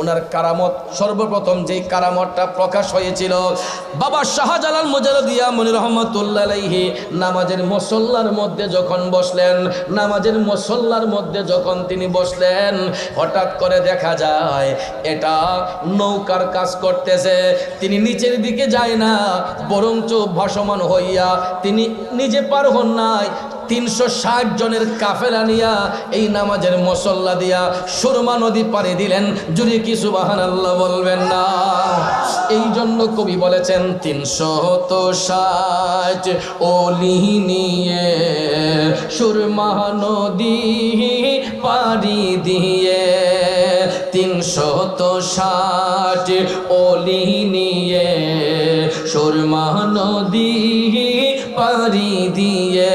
ওনার কারামত সর্বপ্রথম যেই কারামতটা প্রকাশ হয়েছিল, বাবা শাহজালাল মুজারদিয়া মনি রহমতুল্লাহ নামাজের মুসল্লার মধ্যে যখন বসলেন, নামাজের মুসল্লার মধ্যে যখন তিনি বসলেন, হঠাৎ করে দেখা যায় এটা নৌকার কাজ করতেছে, তিনি নিচের দিকে যায় না, বরঞ্চ ভাসমান হইয়া তিনি নিজে পার হন নাই তিনশো ষাট জনের কাফেলা নিয়া এই নামাজের মসল্লা দিয়া সুরমা নদী পাড়ি দিলেন। জুড়ে কি সুবাহান আল্লাহ বলবেন না। এই জন্য কবি বলেছেন, তিনশো তো ষাট ওলি নিয়ে সুরমা নদী পাড়ি দিয়ে তিনশো তো ষাট ওলি নিয়ে সুরমা নদী পাড়ি দিয়ে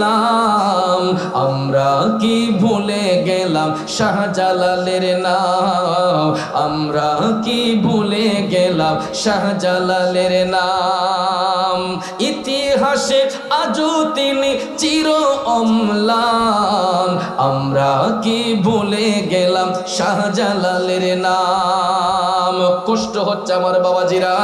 ইসলাম আমরা কি ভুলে গেলাম শাহজালালের নাম? আমরা কি ভুলে গেলাম শাহজালালের নাম? ইতিহাসে আজও তিনি চির অম্লান। আমরা কি ভুলে গেলাম শাহজালালের নাম? কষ্ট হচ্ছে আমার বাবাজিরা।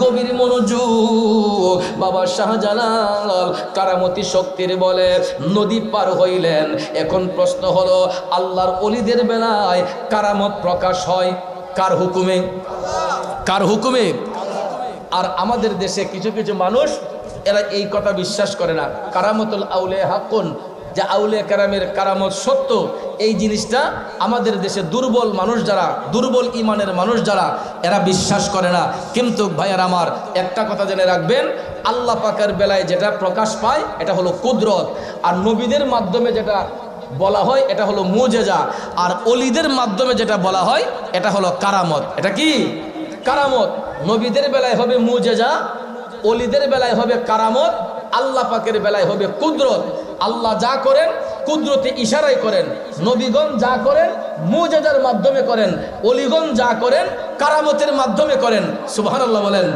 গভীর মনোযোগ বাবা শাহজালাল কারামতি শক্তির বলে নদী পার হইলেন। এখন প্রশ্ন হলো, আল্লাহর অলিদের বেলায় কারামত প্রকাশ হয় কার হুকুমে? কার হুকুমে? আর আমাদের দেশে কিছু কিছু মানুষ, এরা এই কথা বিশ্বাস করে না। কারামতুল আউলে হাকুন যে আউলে কারামের কারামত সত্য এই জিনিসটা আমাদের দেশে দুর্বল মানুষ যারা, দুর্বল ইমানের মানুষ যারা, এরা বিশ্বাস করে না। কিন্তু ভাইয়ার আমার, একটা কথা জেনে রাখবেন, আল্লাহ পাকের বেলায় যেটা প্রকাশ পায়, এটা হলো কুদরত। আর নবীদের মাধ্যমে যেটা বলা হয়, এটা হলো মুজেজা। আর অলিদের মাধ্যমে যেটা বলা হয়, এটা হলো কারামত। এটা কি? কারামত। নবীদের বেলায় হবে মুজেজা, অলিদের বেলায় হবে কারামত, আল্লাহ পাকের বেলায় হবে কুদরত। আল্লাহ যা করেন কুদরতে ইশারাই করেন। নবীগণ যা করেন, মুজেজার মাধ্যমে করেন। অলিগণ যা করেন, কারামতের মাধ্যমে করেন। সুবাহ বলেন,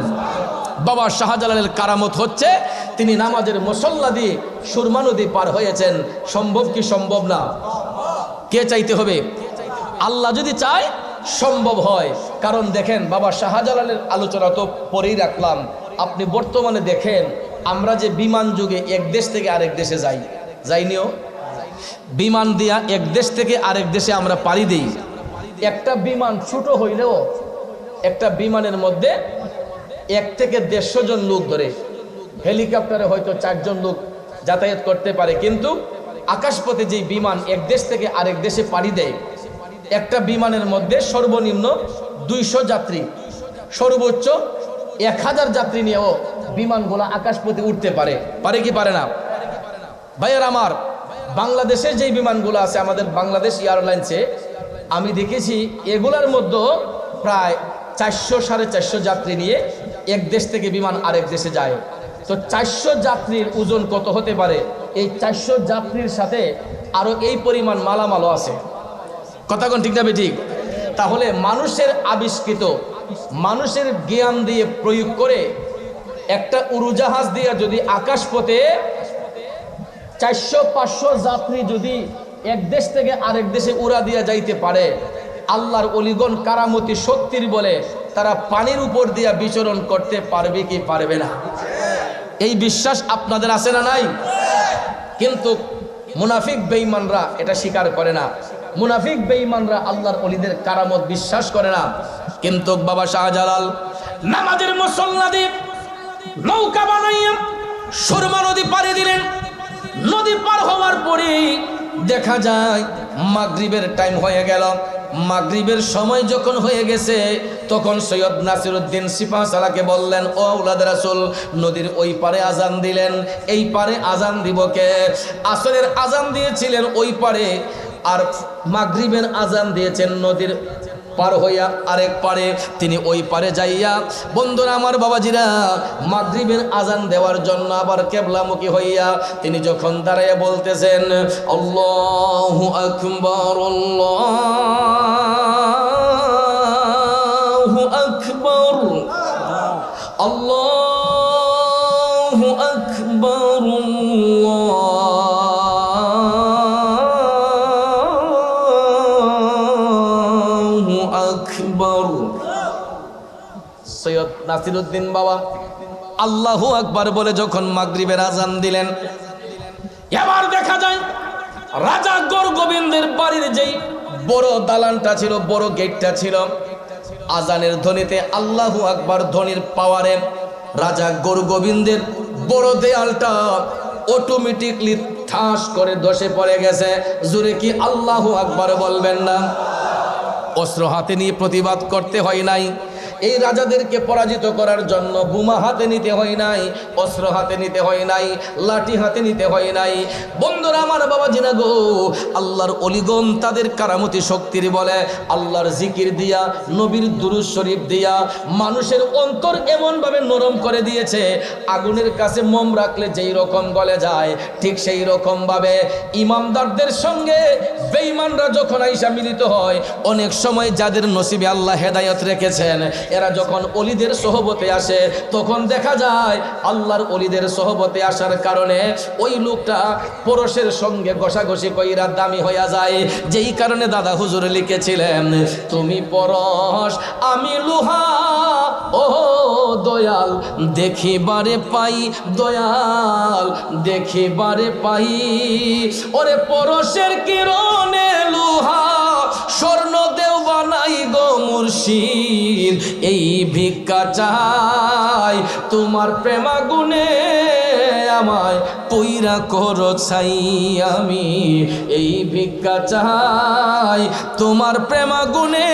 বাবা শাহজালালের কারামত হচ্ছে, তিনি নামাজের মুসল্লা দিয়ে সুরমা নদী পার হয়েছেন। সম্ভব কি সম্ভব না? কে চাইতে হবে? আল্লাহ যদি চায়, সম্ভব হয়। কারণ দেখেন, বাবা শাহজালালের আলোচনা তো পরেই রাখলাম। আপনি বর্তমানে দেখেন, আমরা যে বিমান যুগে এক দেশ থেকে আরেক দেশে যাই। যাইনিও বিমান দিয়া এক দেশ থেকে আরেক দেশে আমরা পাড়ি দিই। একটা বিমান ছোট হইলেও একটা বিমানের মধ্যে এক থেকে দেড়শো জন লোক ধরে। হেলিকপ্টারে হয়তো চারজন লোক যাতায়াত করতে পারে, কিন্তু আকাশপথে যে বিমান এক দেশ থেকে আরেক দেশে পাড়ি দেয়, একটা বিমানের মধ্যে সর্বনিম্ন দুইশো যাত্রী, সর্বোচ্চ এক হাজার যাত্রী নিয়েও বিমানগুলো আকাশপথে উঠতে পারে। পারে কি পারে না? ভাইয়ের আমার বাংলাদেশের যেই বিমানগুলো আছে, আমাদের বাংলাদেশ এয়ারলাইন্সে, আমি দেখেছি এগুলার মধ্যে প্রায় চারশো সাড়ে চারশো যাত্রী নিয়ে এক দেশ থেকে বিমান আরেক দেশে যায়। তো চারশো যাত্রীর ওজন কত হতে পারে? এই চারশো যাত্রীর সাথে আরও এই পরিমাণ মালামালও আছে। কথা কোন ঠিক না ঠিক? তাহলে মানুষের আবিষ্কৃত, মানুষের জ্ঞান দিয়ে প্রয়োগ করে একটা উড়োজাহাজ দিয়ে যদি আকাশপথে চারশো, পাঁচশো যাত্রী যদি এক দেশ থেকে আরেক দেশে উড়া দিয়া যাইতে পারে, আল্লাহর অলিগণ কারামতি শক্তির বলে তারা পানির উপর দিয়া বিচরণ করতে পারবে কি পারবে না? এই বিশ্বাস আপনাদের আছে না নাই? কিন্তু মুনাফিক বেঈমানরা এটা স্বীকার করে না। মুনাফিক বেঈমানরা আল্লাহর অলিদের কারামত বিশ্বাস করে না। কিন্তু বাবা শাহজালাল, নামাজের মুসল্লা দিয়ে নৌকা বানাইয়া সুরমা নদী পাড়ি দিলেন। নদী পার হওয়ার পরে দেখা যায়, মাগরিবের টাইম হয়ে গেল। মাগরিবের সময় যখন হয়ে গেছে, তখন সৈয়দ নাসিরুদ্দিন সিপা সালাকে বললেন, ও উলাদ রাসুল, নদীর ওই পারে আজান দিলেন। এই পারে আজান দিব কে? আসরের আজান দিয়েছিলেন ওই পারে, আর মাগরিবের আজান দিয়েছেন নদীর পার হইয়া আরেক পারে তিনি ওই পারে যাইয়া, বন্ধুরা আমার বাবাজিরা, মাগরিবের আজান দেওয়ার জন্য আবার কেবলামুখী হইয়া তিনি যখন দাঁড়াইয়া বলতেছেন অল্লাহ আকবার, আল্লাহু নাসিরুদ্দিন বাবা আল্লাহু আকবার বলে যখন মাগরিবের আজান দিলেন, এবার দেখা যায় রাজা গৌর গোবিন্দের বাড়ির যেই বড় দালানটা ছিল, বড় গেটটা ছিল, আজানের ধ্বনিতে আল্লাহু আকবার ধ্বনির পাওয়ারে রাজা গৌর গোবিন্দের বড় দেয়ালটা অটোমেটিকলি ঠাস করে দশে পড়ে গেছে। জুড়ে কি আল্লাহু আকবার বলবেন না? অস্ত্র হাতে নিয়ে প্রতিবাদ করতে হয় নাই। এই রাজাদেরকে পরাজিত করার জন্য বোমা হাতে নিতে হয় নাই, অস্ত্র হাতে নিতে হয় নাই, লাঠি হাতে নিতে হয় নাই। বন্ধুরা, আমার বাবা জিনা গো, আল্লাহর অলিগম তাদের কারামতি শক্তির বলে, আল্লাহর জিকির দিয়া, নবীর দুরুজ শরীফ দিয়া, মানুষের অন্তর এমনভাবে নরম করে দিয়েছে, আগুনের কাছে মোম রাখলে যেই রকম গলে যায়, ঠিক সেই রকমভাবে। ইমামদারদের সঙ্গে বেঈমানরা যখন আইসা মিলিত হয়, অনেক সময় যাদের নসিবে আল্লাহ হেদায়ত রেখেছেন এরা যখন অলিদের সহবতে আসে, তখন দেখা যায় আল্লাহর অলিদের সহবতে আসার কারণে ওই লোকটা পরশের সঙ্গে ঘষাঘষি কইরা দামি হইয়া যায়। যেই কারণে দাদা হুজুর লিখেছিলেন, তুমি পরশ, আমি লোহা, ও দয়াল, দেখিবারে পাই, দয়াল, দেখিবারে পাই। ওরে পরশের কিরণে লোহা, স্বর্ণ দেও বানাই গো মুর্শিদ, এই ভিক্ষা চাই। তোমার প্রেমাগুনে আমায় পইরা করো চাই আমি। এই ভিক্ষা চাই, তোমার প্রেমাগুনে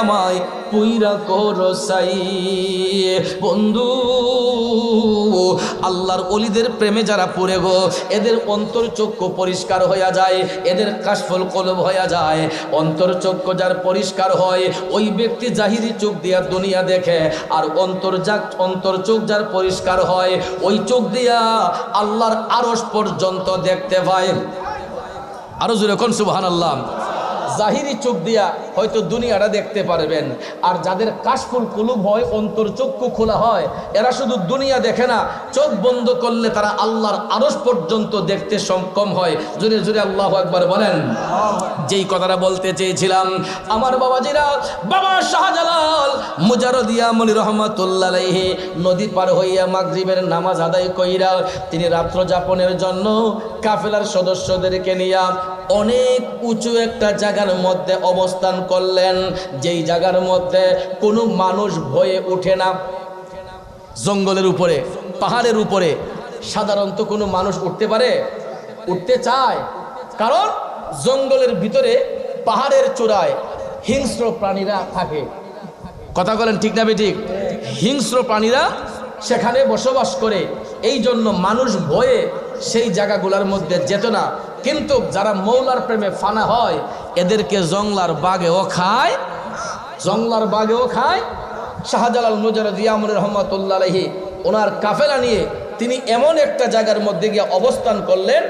আমায় পুইরা করো সাই বন্ধু আল্লাহর অলিদের প্রেমে যারা পড়ে গো, এদের অন্তর চক্ষু পরিষ্কার হইয়া যায়, এদের কাশফল কলব হইয়া যায়। অন্তর চক্ষু যার পরিষ্কার হয়, ওই ব্যক্তি জাহিরি চোখ দিয়া দুনিয়া দেখে, আর অন্তর যা অন্তর চোখ যার পরিষ্কার হয়, ওই চোখ দিয়া আল্লাহর আরস পর্যন্ত দেখতে পায়। আরও জোরে কোন সুবহান আল্লাহ জাহিরি চোখ দিয়া হয়তো দুনিয়াটা দেখতে পারবেন। আর যাদের কাশফুল কুলুব হয়, অন্তর চক্ষু খোলা হয়, এরা শুধু দুনিয়া দেখে না, চোখ বন্ধ করলে তারা আল্লাহর আরস পর্যন্ত দেখতে সক্ষম হয়। জোরে জোরে আল্লাহ একবার বলেন। যেই কথাটা বলতে চেয়েছিলাম, আমার বাবাজিরা, বাবা শাহজালাল মুজারদিয়া মনি রহমতুল্লাহ নদী পার হইয়া মাগরিবের নামাজ আদায় কইরা তিনি রাত্র যাপনের জন্য কাফেলার সদস্যদেরকে নিয়ে অনেক উঁচু একটা জায়গার মধ্যে অবস্থান করলেন। যেই জায়গার মধ্যে কোনো মানুষ ভয়ে ওঠে না। জঙ্গলের উপরে, পাহাড়ের উপরে সাধারণত কোনো মানুষ উঠতে পারে? উঠতে চায়। কারণ জঙ্গলের ভিতরে পাহাড়ের চূড়ায় হিংস্র প্রাণীরা থাকে। কথা বলেন ঠিক না ঠিক হিংস্র প্রাণীরা সেখানে বসবাস করে। এই জন্য মানুষ ভয়ে সেই জায়গাগুলোর মধ্যে যেত না। কিন্তু যারা মৌলার প্রেমে ফানা হয়, এদেরকে জংলার বাগেও খায়, জংলার বাগেও খায়। শাহজালাল মুজারদ জিয়াম রহমতুল্লাহি ওনার কাফেলা নিয়ে তিনি এমন একটা জায়গার মধ্যে গিয়ে অবস্থান করলেন,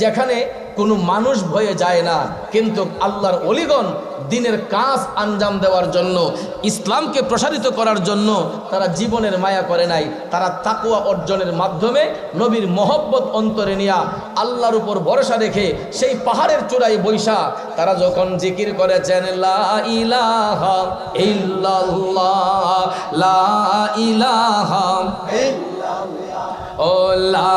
যেখানে কোনো মানুষ ভয়ে যায় না। কিন্তু আল্লাহর অলিগণ দিনের কাজ আঞ্জাম দেওয়ার জন্য, ইসলামকে প্রসারিত করার জন্য তারা জীবনের মায়া করে নাই। তারা তাকুয়া অর্জনের মাধ্যমে নবীর মহব্বত অন্তরে নিয়া আল্লাহর উপর ভরসা রেখে সেই পাহাড়ের চূড়ায় বৈশা তারা যখন জিকির করেছেন, লা লা ও লা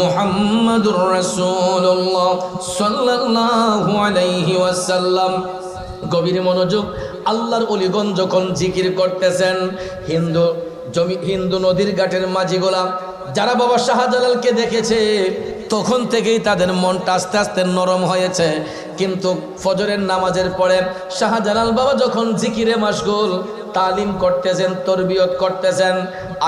মুহাম্মাদুর রাসূলুল্লাহ সাল্লাল্লাহু আলাইহি ওয়াসাল্লাম। গভীর মনোযোগ আল্লাহর অলিগণ যখন জিকির করতেছেন হিন্দু জমি হিন্দু নদীর ঘাটের মাঝি গোলাম, যারা বাবা শাহজালালকে দেখেছে, তখন থেকেই তাদের মনটা আস্তে আস্তে নরম হয়েছে। কিন্তু ফজরের নামাজের পরে শাহজালাল বাবা যখন জিকিরে মাসগুল তালিম করতেছেন, তরবিয়ত করতেছেন,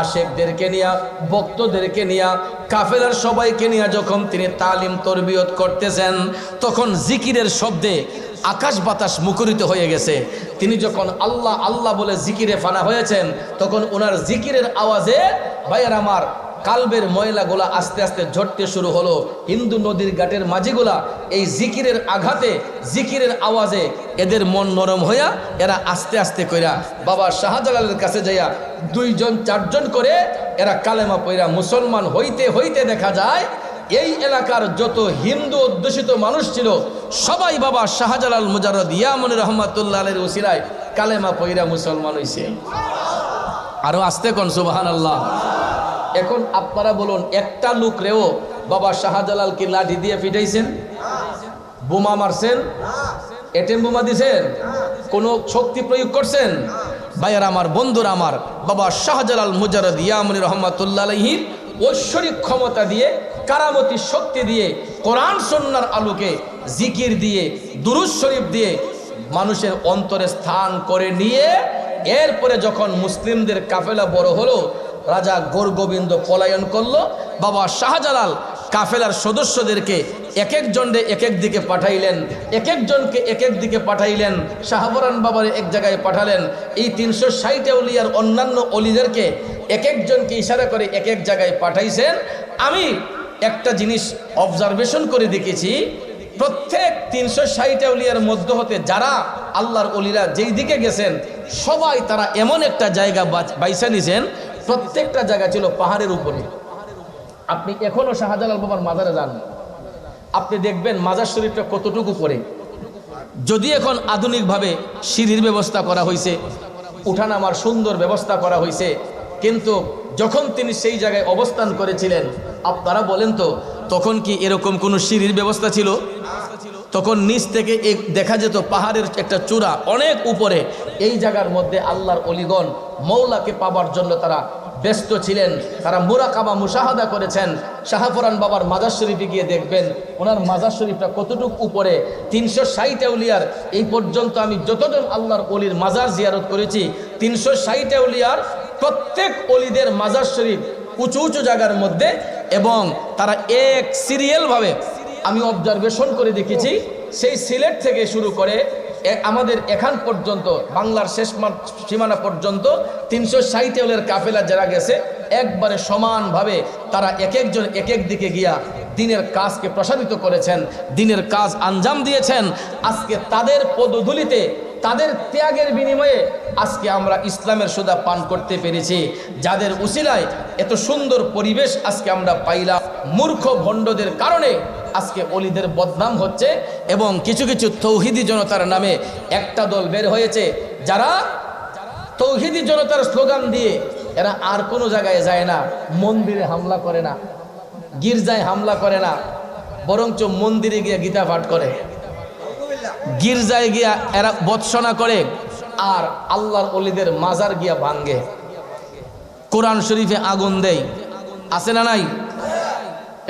আশেকদেরকে নিয়া, ভক্তদেরকে নিয়া, কাফেলার সবাইকে নিয়ে যখন তিনি তালিম, তরবিয়ত করতেছেন, তখন জিকিরের শব্দে আকাশ বাতাস মুখরিত হয়ে গেছে। তিনি যখন আল্লাহ আল্লাহ বলে জিকিরে ফানা হয়েছেন, তখন ওনার জিকিরের আওয়াজে, ভাইয়ের আমার কালবের ময়লাগুলা আস্তে আস্তে ঝরতে শুরু হলো। হিন্দু নদীর ঘাটের মাঝিগুলা এই জিকিরের আঘাতে, জিকিরের আওয়াজে এদের মন নরম হইয়া এরা আস্তে আস্তে কইরা বাবা শাহজালালের কাছে যাইয়া দুইজন, চারজন করে এরা কালেমা পইরা মুসলমান হইতে হইতে দেখা যায়, এই এলাকার যত হিন্দু অধ্যুষিত মানুষ ছিল, সবাই বাবা শাহজালাল মুজারদ ইয়ামনি রহমাতুল্লাহ আলের উসিরায় কালেমা পইরা মুসলমান হইছে। আরও আসতে কোন সুবাহান আল্লাহ এখন আপনারা বলুন, একটা লোক রেও বাবা শাহজালালকে লাঠি দিয়ে পিটাইছেন, বোমা মারছেন, এটেম বোমা দিছেন, কোন শক্তি প্রয়োগ করছেন? ভাইয়ার আমার, বন্ধুরা আমার, বাবা শাহজালাল মুজারদ ইয়ামনি রহমাতুল্লাহ আলহির ঐশ্বরিক ক্ষমতা দিয়ে, কারামতি শক্তি দিয়ে, কোরআন সন্ন্যার আলোকে জিকির দিয়ে দুরুজ শরীফ দিয়ে মানুষের অন্তরে স্থান করে নিয়ে, এরপরে যখন মুসলিমদের কাফেলা বড় হলো রাজা গোরগোবিন্দ পলায়ন করল। বাবা শাহজালাল কাফেলার সদস্যদেরকে এক একজনকে এক এক দিকে পাঠাইলেন এক একজনকে এক এক দিকে পাঠাইলেন, শাহবরান বাবার এক জায়গায় পাঠালেন। এই তিনশো ষাটে অলিয়ার অন্যান্য অলিদেরকে এক একজনকে ইশারা করে এক এক জায়গায় পাঠাইছেন। আমি একটা জিনিস অবজারভেশন করে দেখেছি, প্রত্যেক তিনশো ষাট উলিয়ার মধ্য হতে যারা আল্লাহর অলিরা যেই দিকে গেছেন, সবাই তারা এমন একটা জায়গা বাইসা নিছেন প্রত্যেকটা জায়গা ছিল পাহাড়ের উপরে। আপনি এখনও শাহজালাল বাবার মাজারে যান। আপনি দেখবেন মাজার শরীফটা কতটুকু পরে যদি এখন আধুনিকভাবে সিঁড়ির ব্যবস্থা করা হয়েছে উঠানামার সুন্দর ব্যবস্থা করা হয়েছে কিন্তু যখন তিনি সেই জায়গায় অবস্থান করেছিলেন, আপনারা বলেন তো, তখন কি এরকম কোনো সিঁড়ির ব্যবস্থা ছিল? তখন নিচ থেকে দেখা যেত পাহাড়ের একটা চূড়া অনেক উপরে। এই জায়গার মধ্যে আল্লাহর অলিগণ মৌলাকে পাবার জন্য তারা ব্যস্ত ছিলেন। তারা মুরাকাবা মুশাহাদা করেছেন। শাহপুরান বাবার মাজার শরীফে গিয়ে দেখবেন, ওনার মাজার শরীফটা কতটুকু উপরে? তিনশো ষাট উলিয়ার এই পর্যন্ত আমি যতজন আল্লাহর অলির মাজার জিয়ারত করেছি, তিনশো ষাট উলিয়ার প্রত্যেক অলিদের মাজার শরীফ উঁচু উঁচু জায়গার মধ্যে এবং তারা এক সিরিয়ালভাবে আমি অবজারভেশন করে দেখেছি, সেই সিলেট থেকে শুরু করে আমাদের এখান পর্যন্ত, বাংলার শেষ সীমানা পর্যন্ত তিনশো ষাটেলের কাফেলা যারা গেছে, একবারে সমানভাবে তারা এক একজন এক এক দিকে গিয়া দিনের কাজকে প্রসারিত করেছেন, দিনের কাজ আঞ্জাম দিয়েছেন। আজকে তাদের পদধূলিতে, তাদের ত্যাগের বিনিময়ে আজকে আমরা ইসলামের সুদা পান করতে পেরেছি। যাদের উসিলায় এত সুন্দর পরিবেশ আজকে আমরা পাইলাম, মূর্খ ভণ্ডদের কারণে আজকে অলিদের বদনাম হচ্ছে এবং কিছু কিছু তৌহিদি জনতার নামে একটা দল বের হয়েছে, যারা তৌহিদি জনতার স্লোগান দিয়ে এরা আর কোনো জায়গায় যায় না, মন্দিরে হামলা করে না, গির্জায় হামলা করে না, বরঞ্চ মন্দিরে গিয়ে গীতা পাঠ করে। গির্জায় গিয়া এরা বৎসনা করে আর আল্লাহর অলিদের মাজার গিয়া ভাঙ্গে। কোরআন শরীফে আগুন দেয়। আছে না নাই?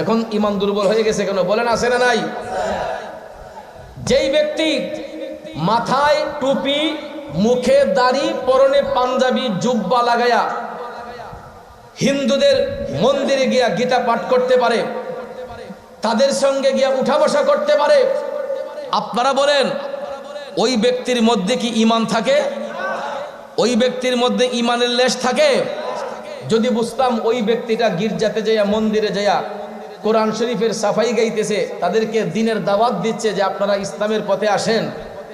এখন ইমান দুর্বল হয়ে গেছে কেন? বলেন, আছে না নাই? যেই ব্যক্তি মাথায় টুপি, মুখে দাড়ি, পরনে পাঞ্জাবি, জুব্বা লাগায়া হিন্দুদের মন্দিরে গিয়া গীতা পাঠ করতে পারে, তাদের সঙ্গে গিয়া উঠা বসা করতে পারে, আপনারা বলেন, ওই ব্যক্তির মধ্যে কি ইমান থাকে? ওই ব্যক্তির মধ্যে ইমানের লেশ থাকে? যদি বুঝতাম ওই ব্যক্তিটা গির্জাতে যাইয়া, মন্দিরে যাইয়া কোরআন শরীফের সাফাই গাইতেছে, তাদেরকে দিনের দাওয়াত দিচ্ছে যে আপনারা ইসলামের পথে আসেন,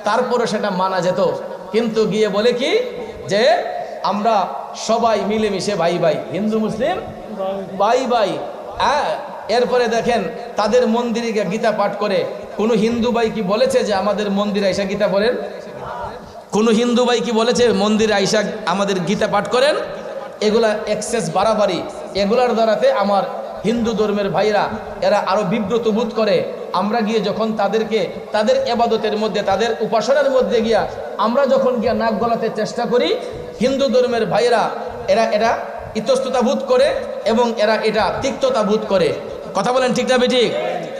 তারপরে সেটা মানা যেত। কিন্তু গিয়ে বলে কি যে আমরা সবাই মিলেমিশে ভাই ভাই, হিন্দু, মুসলিম, ভাই ভাই। হ্যাঁ এরপরে দেখেন তাদের মন্দিরে গীতা পাঠ করে। কোনো হিন্দু ভাই কি বলেছে যে আমাদের মন্দিরে এসে গীতা পড়েন? কোনো হিন্দু ভাই কি বলেছে মন্দিরে আইসা আমাদের গীতা পাঠ করেন? এগুলা এক্সেস বাড়াবাড়ি। এগুলার দ্বারাতে আমার হিন্দু ধর্মের ভাইরা, এরা আরও বিব্রত বোধ করে। আমরা গিয়ে যখন তাদেরকে, তাদের এবাদতের মধ্যে, তাদের উপাসনার মধ্যে গিয়া আমরা যখন গিয়া নাক গলাতে চেষ্টা করি, হিন্দু ধর্মের ভাইরা এরা এটা ইতস্ততা বোধ করে এবং এরা এটা তিক্ততা বোধ করে। কথা বলেন ঠিক না বেঠিক?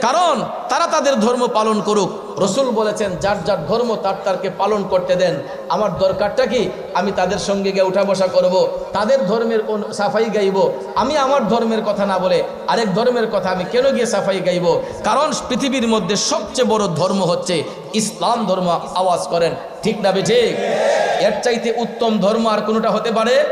কারণ তারা তাদের ধর্ম পালন করুক। রসুল বলেছেন, যার যার ধর্ম, তার তারকে পালন করতে দেন। আমার দরকারটা কি? আমি তাদের সঙ্গে গিয়ে উঠা বসা করব। তাদের ধর্মের অনু- সাফাই গাইব? আমি আমার ধর্মের কথা না বলে আরেক ধর্মের কথা আমি কেন গিয়ে সাফাই গাইব? কারণ পৃথিবীর মধ্যে সবচেয়ে বড় ধর্ম হচ্ছে ইসলাম ধর্ম। আওয়াজ করেন, ঠিক না বেঠে এর চাইতে উত্তম ধর্ম আর কোনোটা হতে পারে?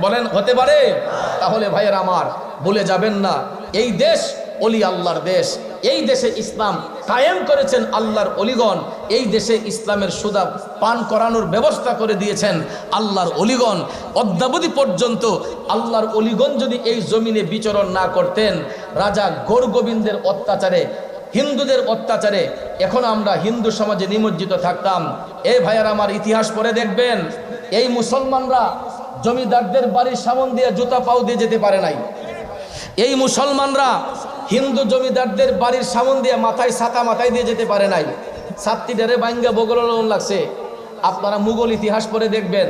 বলেন, হতে পারে? তাহলে ভাইয়ের আমার বলে যাবেন না। এই দেশ অলি আল্লাহর দেশ। এই দেশে ইসলাম কায়েম করেছেন আল্লাহর অলিগণ, এই দেশে ইসলামের সুদা পান করানোর ব্যবস্থা করে দিয়েছেন আল্লাহর অলিগণ। অদ্যাবধি পর্যন্ত আল্লাহর অলিগণ যদি এই জমিনে বিচরণ না করতেন, রাজা গোর গোবিন্দের অত্যাচারে, হিন্দুদের অত্যাচারে, এখন আমরা হিন্দু সমাজে নিমজ্জিত থাকতাম। এই ভাইয়ার আমার ইতিহাস পড়ে দেখবেন, এই মুসলমানরা জমিদারদের বাড়ির সামন দিয়ে জুতা পাও দিয়ে যেতে পারে নাই। এই মুসলমানরা হিন্দু জমিদারদের বাড়ির সামন দিয়ে মাথায় ছাতা মাথায় দিয়ে যেতে পারে নাই। ডেরে বাঙ্গা বগল লাগছে। আপনারা মুঘল ইতিহাস পরে দেখবেন,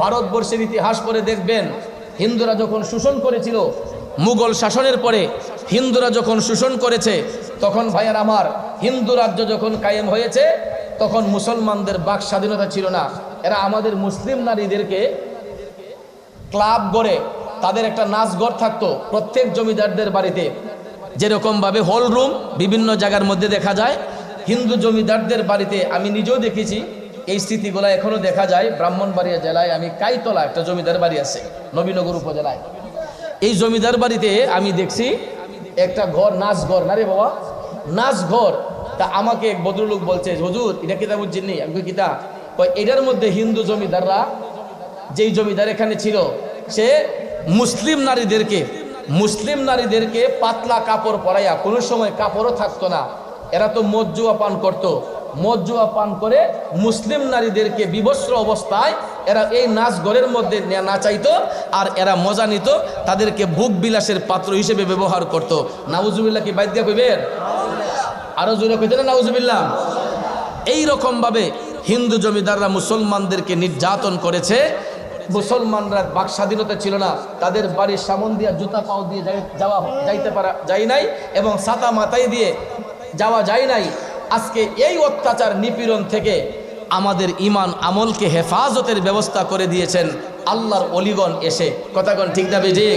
ভারতবর্ষের ইতিহাস পরে দেখবেন। হিন্দুরা যখন শোষণ করেছিল মুঘল শাসনের পরে, হিন্দুরা যখন শোষণ করেছে, তখন ভাইয়ার আমার হিন্দু রাজ্য যখন কায়েম হয়েছে, তখন মুসলমানদের বাক স্বাধীনতা ছিল না। এরা আমাদের মুসলিম নারীদেরকে ক্লাব গড়ে তাদের একটা নাচ ঘর থাকতো প্রত্যেক জমিদারদের বাড়িতে। যেরকমভাবে হল রুম বিভিন্ন জায়গার মধ্যে দেখা যায়। হিন্দু জমিদারদের বাড়িতে আমি নিজেও দেখেছি, এই স্মৃতিগুলো এখনও দেখা যায়। ব্রাহ্মণবাড়িয়া জেলায় আমি কাইতলা একটা জমিদার বাড়ি আছে, নবীনগর উপজেলায়। এই জমিদার বাড়িতে আমি দেখছি একটা ঘর, নাচ ঘর। না রে বাবা, নাচ ঘর। তা আমাকে এক ভদ্রলোক বলছে, হুজুর, এটা কিতা বুঝছেন নি আমি কিতা? এটার মধ্যে হিন্দু জমিদাররা, যেই জমিদার এখানে ছিল, সে মুসলিম নারীদেরকে মুসলিম নারীদেরকে পাতলা কাপড় পরাইয়া কোনো সময় কাপড়ও থাকতো না। এরা তো মজ্জুয়া পান করত। মজ্জুয়া পান করে মুসলিম নারীদেরকে বিবস্ত্র অবস্থায় এরা এই নাচ ঘরের মধ্যে নাচাইতো আর এরা মজা নিত, তাদেরকে ভোগ বিলাসের পাত্র হিসেবে ব্যবহার করত। নাউজুবিল্লাহ কি বাইদ্যা কইবেন? আরও জোরে কইতে না নাউজুবিল্লাহ? এই রকমভাবে হিন্দু জমিদাররা মুসলমানদেরকে নির্যাতন করেছে। মুসলমানরা বাক স্বাধীনতা ছিল না, তাদের বাড়ির সামন দিয়ে জুতা পাও দিয়ে যাওয়া যাইতে পারা যায় নাই এবং সাতা মাথায় দিয়ে যাওয়া যায় নাই। আজকে এই অত্যাচার নিপীড়ন থেকে আমাদের ইমান আমলকে হেফাজতের ব্যবস্থা করে দিয়েছেন আল্লাহর অলিগণ এসে। কথাগণ ঠিক না বেজে?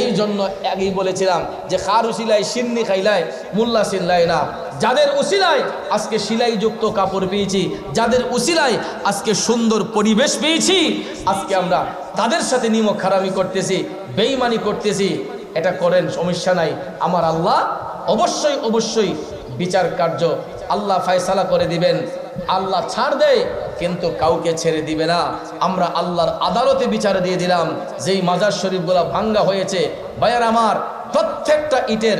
এই জন্য আগেই বলেছিলাম যে খার উসিলাই সিন্নি খাইলায় মুল্লা সিল্লাই না। যাদের উসিলায় আজকে সিলাইযুক্ত কাপড় পেয়েছি, যাদের উসিলায় আজকে সুন্দর পরিবেশ পেয়েছি, আজকে আমরা তাদের সাথে নিমক খারামি করতেছি, বেইমানি করতেছি, এটা করেন, সমস্যা নাই। আমার আল্লাহ অবশ্যই অবশ্যই বিচার কার্য আল্লাহ ফায়সালা করে দিবেন। আল্লাহ ছাড় দেয় কিন্তু কাউকে ছেড়ে দিবে না। আমরা আল্লাহর আদালতে বিচার দিয়ে দিলাম, যেই মাজার শরীফগুলো ভাঙ্গা হয়েছে। ভাইয়ার আমার প্রত্যেকটা ইটের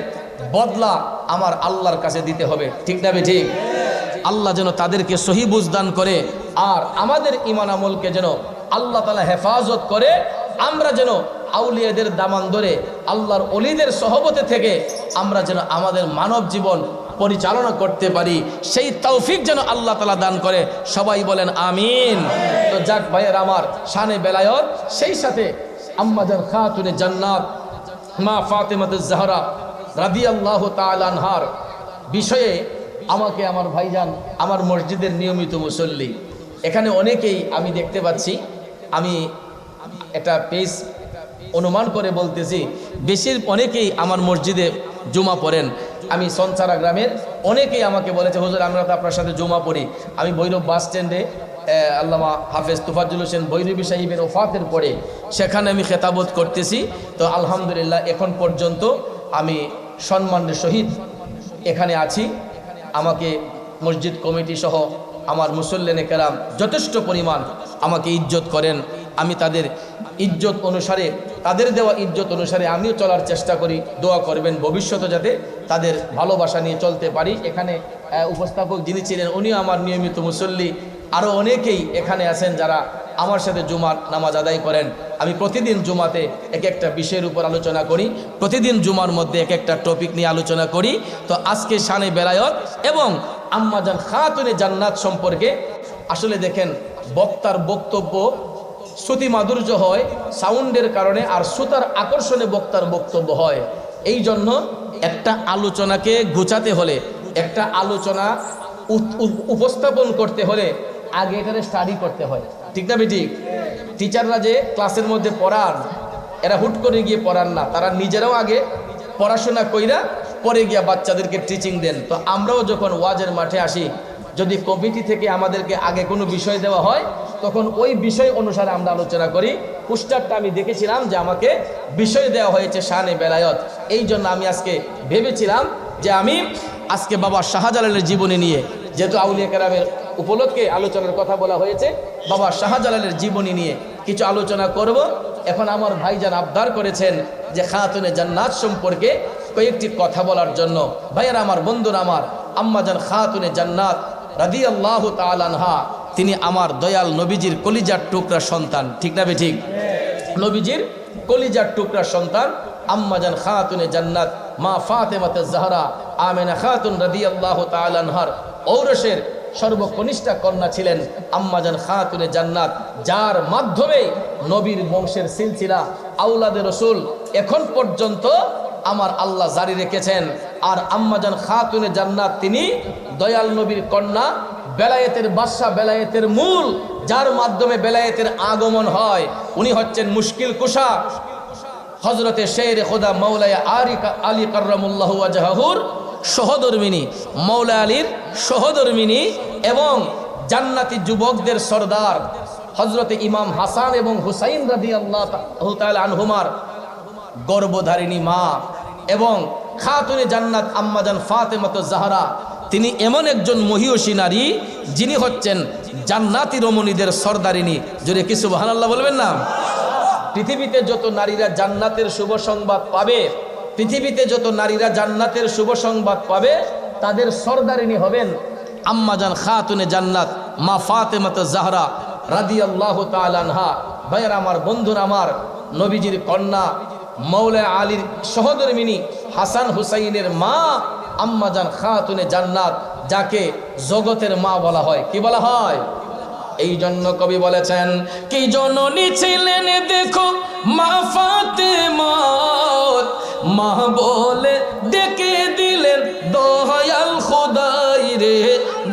বদলা আমার আল্লাহর কাছে দিতে হবে। ঠিক না ঠিক আল্লাহ যেন তাদেরকে সহি বুঝদান করে, আর আমাদের ইমান আমলকে যেন আল্লাহ তালা হেফাজত করে। আমরা যেন আউলিয়াদের দামান ধরে আল্লাহর অলিদের সহবতে থেকে আমরা যেন আমাদের মানব জীবন পরিচালনা করতে পারি, সেই তৌফিক যেন আল্লাহ তালা দান করে। সবাই বলেন, আমিন। তো যাক ভাইয়ের আমার শানে বেলায়ত, সেই সাথে আম্মাজান খাতুনে জান্নাত, মা ফাতেমাত জাহরা রাদি আল্লাহ তালানহার বিষয়ে আমাকে আমার ভাইজান আমার মসজিদের নিয়মিত মুসল্লি। এখানে অনেকেই আমি দেখতে পাচ্ছি, আমি একটা পেজ অনুমান করে বলতেছি, বেশির অনেকেই আমার মসজিদে জুমা পড়েন। আমি সঞ্চারা গ্রামের, অনেকেই আমাকে বলেছে, হুজুর, আমরা তো আপনার সাথে জমা পড়ি। আমি ভৈরব বাস স্ট্যান্ডে আল্লামা হাফেজ তুফাজুল হোসেন বৈরবী সাহিবের ওফাতের পরে সেখানে আমি খেতাবোধ করতেছি। তো আলহামদুলিল্লাহ, এখন পর্যন্ত আমি সম্মানের সহিত এখানে আছি। আমাকে মসজিদ কমিটি সহ আমার মুসল্লেনে কেরাম যথেষ্ট পরিমাণ আমাকে ইজ্জত করেন। আমি তাদের ইজ্জত অনুসারে, তাদের দেওয়া ইজ্জত অনুসারে আমিও চলার চেষ্টা করি, দোয়া করবেন ভবিষ্যতে যাতে তাদের ভালোবাসা নিয়ে চলতে পারি। এখানে উপস্থাপক যিনি ছিলেন, উনিও আমার নিয়মিত মুসল্লি। আরও অনেকেই এখানে আছেন যারা আমার সাথে জুমার নামাজ আদায় করেন। আমি প্রতিদিন জুমাতে এক একটা বিষয়ের উপর আলোচনা করি, প্রতিদিন জুমার মধ্যে এক একটা টপিক নিয়ে আলোচনা করি। তো আজকে শানে বেলায়ত এবং আম্মাজান খাতুনে জান্নাত সম্পর্কে আসলে দেখেন, বক্তার বক্তব্য শ্রুতি মাধুর্য হয়, সাউন্ডের কারণে আর শ্রোতার আকর্ষণে বক্তার বক্তব্য হয়। এই জন্য একটা আলোচনাকে গুছাতে হলে, একটা আলোচনা উপস্থাপন করতে হলে আগে এখানে স্টাডি করতে হয়। ঠিক না বেটি টিচাররা যে ক্লাসের মধ্যে পড়ান, এরা হুট করে গিয়ে পড়ান না। তারা নিজেরাও আগে পড়াশোনা কইরা পরে গিয়া বাচ্চাদেরকে টিচিং দেন। তো আমরাও যখন ওয়াজের মাঠে আসি, যদি কমিটি থেকে আমাদেরকে আগে কোনো বিষয় দেওয়া হয় তখন ওই বিষয় অনুসারে আমরা আলোচনা করি। পোস্টারটা আমি দেখেছিলাম যে আমাকে বিষয় দেওয়া হয়েছে শানে বেলায়ত। এই জন্য আমি আজকে ভেবেছিলাম যে আমি আজকে বাবা শাহজালালের জীবনী নিয়ে, যেহেতু আউলিয়া কেরামের উপলক্ষে আলোচনার কথা বলা হয়েছে, বাবা শাহজালালের জীবনী নিয়ে কিছু আলোচনা করব। এখন আমার ভাইজান আবদার করেছেন যে খাতুনে জান্নাত সম্পর্কে কয়েকটি কথা বলার জন্য। ভাইয়ারা, আমার বন্ধুরা, আমার আম্মাজান খাতুনে জান্নাত রাদি আল্লাহ তালানহা তিনি আমার দয়াল নবীজির কলিজার টুকরা সন্তান। ঠিক না ঠিক? নবীজির কলিজার টুকরা সন্তান। আম্মাজান খাতুনে জান্নাত, মা ফাতেমাতে জাহরা, আমেনা খাতুন রাদি আল্লাহ তালানহার ঔরসের সর্বকনিষ্ঠা কন্যা ছিলেন আম্মাজান খাতুনে জান্নাত, যার মাধ্যমে নবীর বংশের সিলসিলা আউলাদের রসুল এখন পর্যন্ত আমার আল্লাহ জারি রেখেছেন। আর আম্মাজান খাতুনে জান্নাত তিনি দয়াল নবীর কন্যা বেলায়েতের বাদশাহ, বেলায়েতের মূল, যার মাধ্যমে বেলায়েতের আগমন হয়, উনি হচ্ছেন মুশকিল কুশা। হজরতে শের খোদা মৌলায় আরি আলী কার্রামুল্লাহ আজহাহুর সহধর্মিনী মৌলা আলীর সহধর্মিনী এবং জান্নাতি যুবকদের সর্দার হজরতে ইমাম হাসান এবং হুসাইন রাদি আল্লাহ আনহুমার গর্বধারিণী মা এবং খাতুনে জান্নাত আম্মাজান ফাতেমত জাহারা তিনি এমন একজন মহিয়সী নারী, যিনি হচ্ছেন জান্নাতি রমণীদের সর্দারিনী। যদি কিছু আল্লাহ বলবেন না? পৃথিবীতে যত নারীরা জান্নাতের শুভ সংবাদ পাবে, পৃথিবীতে যত নারীরা জান্নাতের শুভ সংবাদ পাবে, তাদের সর্দারিনী হবেন আম্মাজান খাতুনে জান্নাত, মা ফাতেমত জাহরা রাদি আল্লাহ তালানহা ভাইয়ের আমার, বন্ধুর আমার, নবীজির কন্যা মৌলা আলীর সহধর্মিনী হাসান হুসাইনের মা আম্মাজান খাতুনে জান্নাত, যাকে জগতের মা বলা হয়। কি বলা হয়? এই জন্য কবি বলেছেন, কি জননী ছিলেন দেখো মা ফাতে মা বলে ডেকে দিলেন, দয়াল খোদাই রে,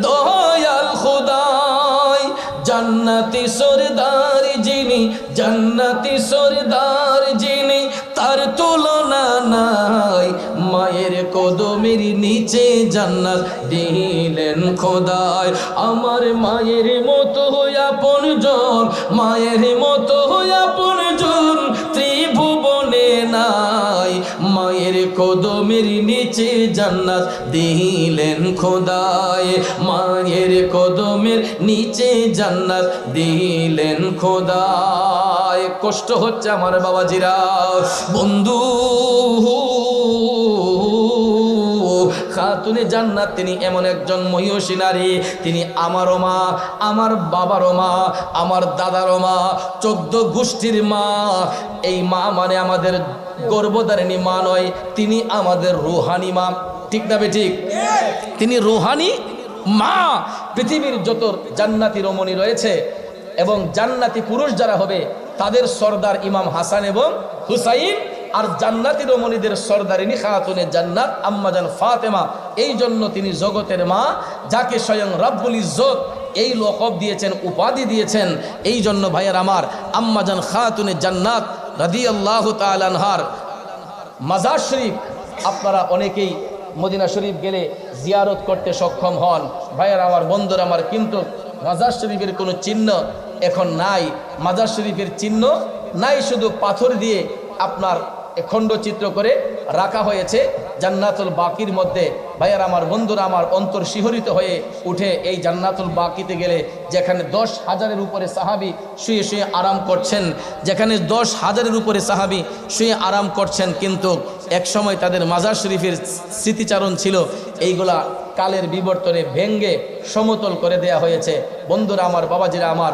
দয়াল খোদাই, জান্নাতি সরদার যিনি, জান্নাতি সরদার মায়ের কদমের নিচে জান্নাত দিলেন খোদায় আমার মায়ের মতো আপন জন, মায়ের মতো আপন জন, ত্রিভুবনে নাই। মায়ের কদমের নিচে জান্নাত দিলেন খোদায় মায়ের কদমের নিচে জান্নাত দিলেন খোদায় কষ্ট হচ্ছে আমার বাবাজিরা। বন্ধু খাতুনে জান্নাত, তিনি এমন একজন মহিষী নারী, তিনি আমারও মা, আমার বাবারও মা, আমার দাদারও মা, চোদ্দ গোষ্ঠীর মা। এই মা মানে আমাদের গর্ভধারিণী মা নয়, তিনি আমাদের রুহানি মা। ঠিক না ঠিক? তিনি রুহানি মা। পৃথিবীর যত জান্নাতি রমণী রয়েছে এবং জান্নাতি পুরুষ যারা হবে, তাদের সর্দার ইমাম হাসান এবং হুসাইন আর জান্নাতি রমণীদের সর্দারিনী খাতুনে জান্নাত আম্মাজান ফাতেমা, এই জন্য তিনি জগতের মা, যাকে স্বয়ং রাব্বুল ইজ্জত এই লকব দিয়েছেন, উপাধি দিয়েছেন, এই জন্য ভাইয়ার আমার আম্মাজান খাতুনে জান্নাত রাদি আল্লাহ তালানহার মাজার শরীফ, আপনারা অনেকেই মদিনা শরীফ গেলে জিয়ারত করতে সক্ষম হন। ভাইয়ার আমার, বন্ধুর আমার, কিন্তু মাজার শরীফের কোনো চিহ্ন এখন নাই। মাজার শরীফের চিহ্ন নাই, শুধু পাথর দিয়ে আপনার খণ্ডচিত্র করে রাখা হয়েছে জান্নাতুল বাকির মধ্যে। ভাইয়ার আমার, বন্ধুরা আমার অন্তর শিহরিত হয়ে উঠে এই জান্নাতুল বাকিতে গেলে যেখানে দশ হাজারের উপরে সাহাবি শুয়ে শুয়ে আরাম করছেন, যেখানে দশ হাজারের উপরে সাহাবি শুয়ে আরাম করছেন কিন্তু এক সময় তাদের মাজার শরীফের স্মৃতিচারণ ছিল, এইগুলা কালের বিবর্তনে ভেঙ্গে সমতল করে দেয়া হয়েছে। বন্ধুরা আমার, বাবাজিরা আমার